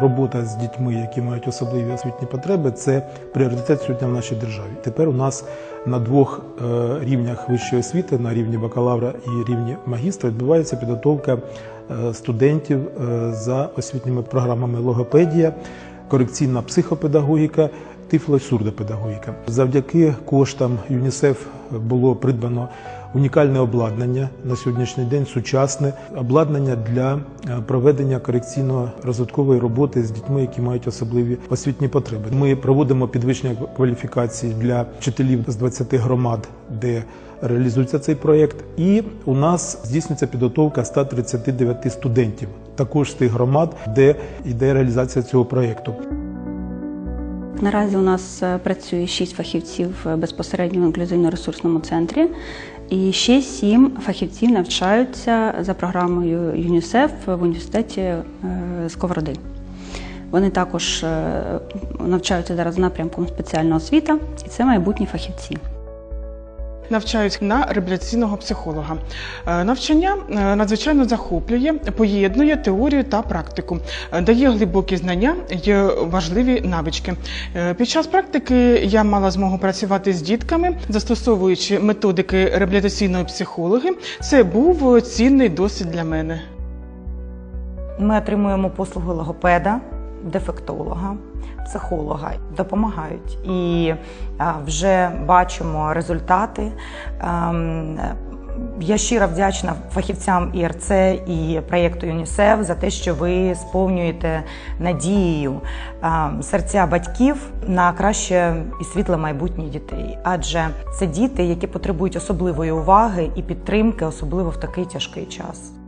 Робота з дітьми, які мають особливі освітні потреби, це пріоритет сьогодні в нашій державі. Тепер у нас на двох е, рівнях вищої освіти, на рівні бакалавра і рівні магістра, відбувається підготовка е, студентів е, за освітніми програмами логопедія, корекційна психопедагогіка. Тифло- і сурдопедагогіка. Завдяки коштам ЮНІСЕФ було придбано унікальне обладнання на сьогоднішній день, сучасне обладнання для е, проведення корекційно-розвиткової роботи з дітьми, які мають особливі освітні потреби. Ми проводимо підвищення кваліфікації для вчителів з 20 громад, де реалізується цей проєкт. І у нас здійснюється підготовка 139 студентів, також з тих громад, де йде реалізація цього проєкту. Наразі у нас е, працює шість фахівців е, безпосередньо в інклюзивно-ресурсному центрі, і ще сім фахівців навчаються за програмою ЮНІСЕФ в університеті е, Сковороди. Вони також навчаються зараз напрямком спеціальна освіта, і це майбутні фахівці. Навчаюсь на реабілітаційного психолога. Е, Навчання е, надзвичайно захоплює, поєднує теорію та практику, е, дає глибокі знання й важливі навички. Під час практики я мала змогу працювати з дітками, застосовуючи методики реабілітаційної психологи. Це був цінний досвід для мене. Ми отримуємо послуги логопеда, дефектолога, психолога, допомагають і вже бачимо результати. Ем, Я щиро вдячна фахівцям ІРЦ і проєкту ЮНІСЕФ за те, що ви сповнюєте надією ем, серця батьків на краще і світле майбутнє дітей. Адже це діти, які потребують особливої уваги і підтримки, особливо в такий тяжкий час.